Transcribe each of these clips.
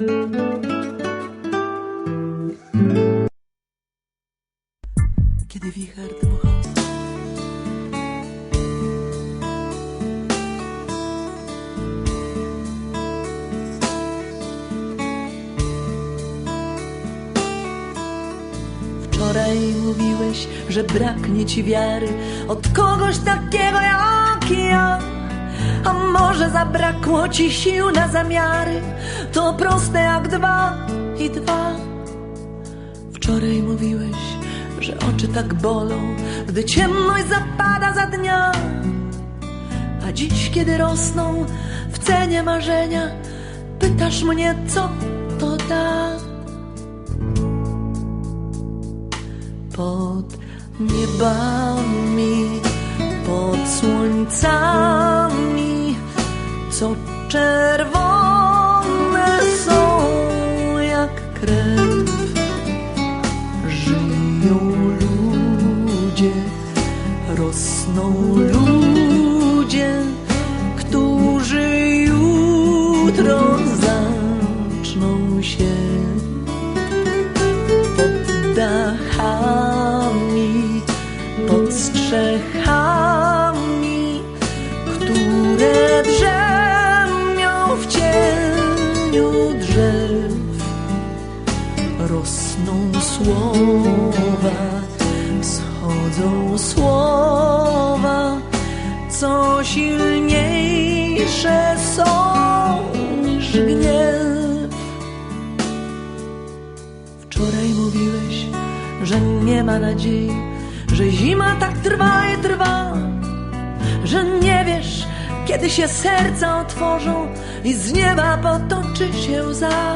Kiedy wicher dmuchał Wczoraj mówiłeś, że braknie ci wiary od kogoś takiego jak ja. A może zabrakło ci sił na zamiary? To proste jak dwa i dwa. Wczoraj mówiłeś, że oczy tak bolą, gdy ciemność zapada za dnia. A dziś, kiedy rosną w cenie marzenia, pytasz mnie, co to da. Pod niebami, pod słońcami, co czerwone są jak krew. Żyją ludzie, rosną ludzie, którzy jutro zaczną się pod dachami, pod strzechami, które drzemią w cieniu drzew. Rosną słowa, schodzą słowa, co silniejsze są niż gniew. Wczoraj mówiłeś, że nie ma nadziei, że zima tak trwa i trwa, że nie wiesz, kiedy się serca otworzą i z nieba potoczy się łza.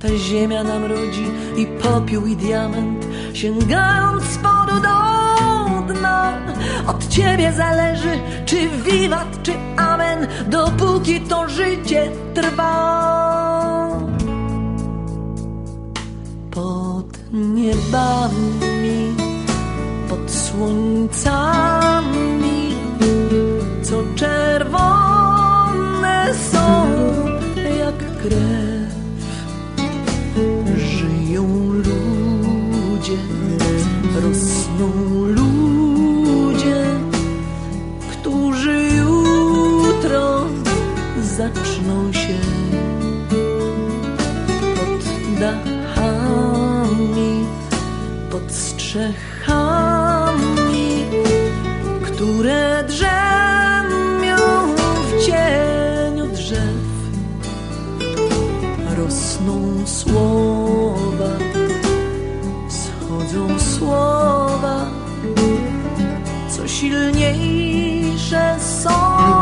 Ta ziemia nam rodzi i popiół i diament, sięgając spodu do dna. Od ciebie zależy, czy wiwat, czy amen, dopóki to życie trwa pod niebami, pod słońcami, czerwone są jak krew. Żyją ludzie, rosną ludzie, którzy jutro zaczną się pod dachami, pod strzechami, które drzemią Rosną słowa, schodzą słowa, co silniejsze są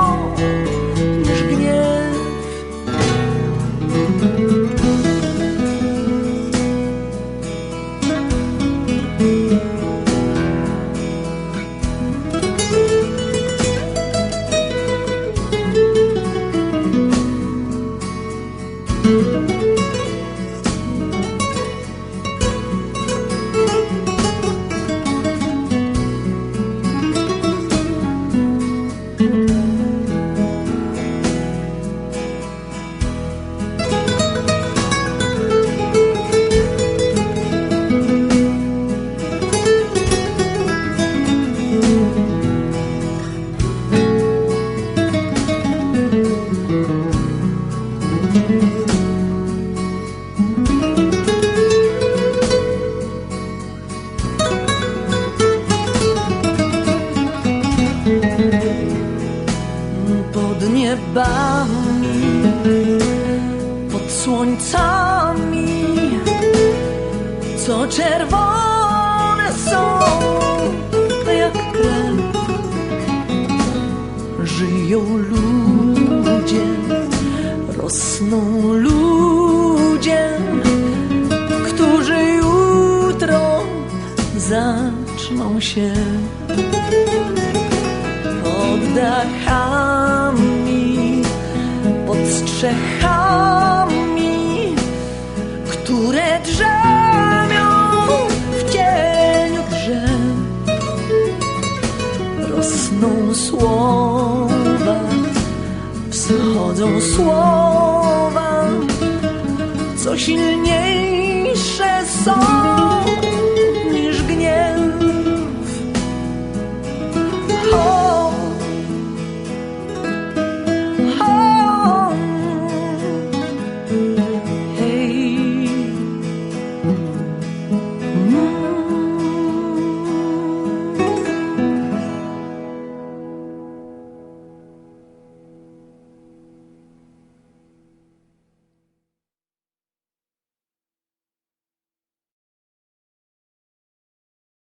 Música pod niebami, pod słońcami, co czerwone są jak krew. Żyją ludzie, rosną ludzie, którzy jutro zaczną się pod pod strzechami, które drzemią w cieniu drzew. Rosną słowa, wschodzą słowa, co silniejsze są.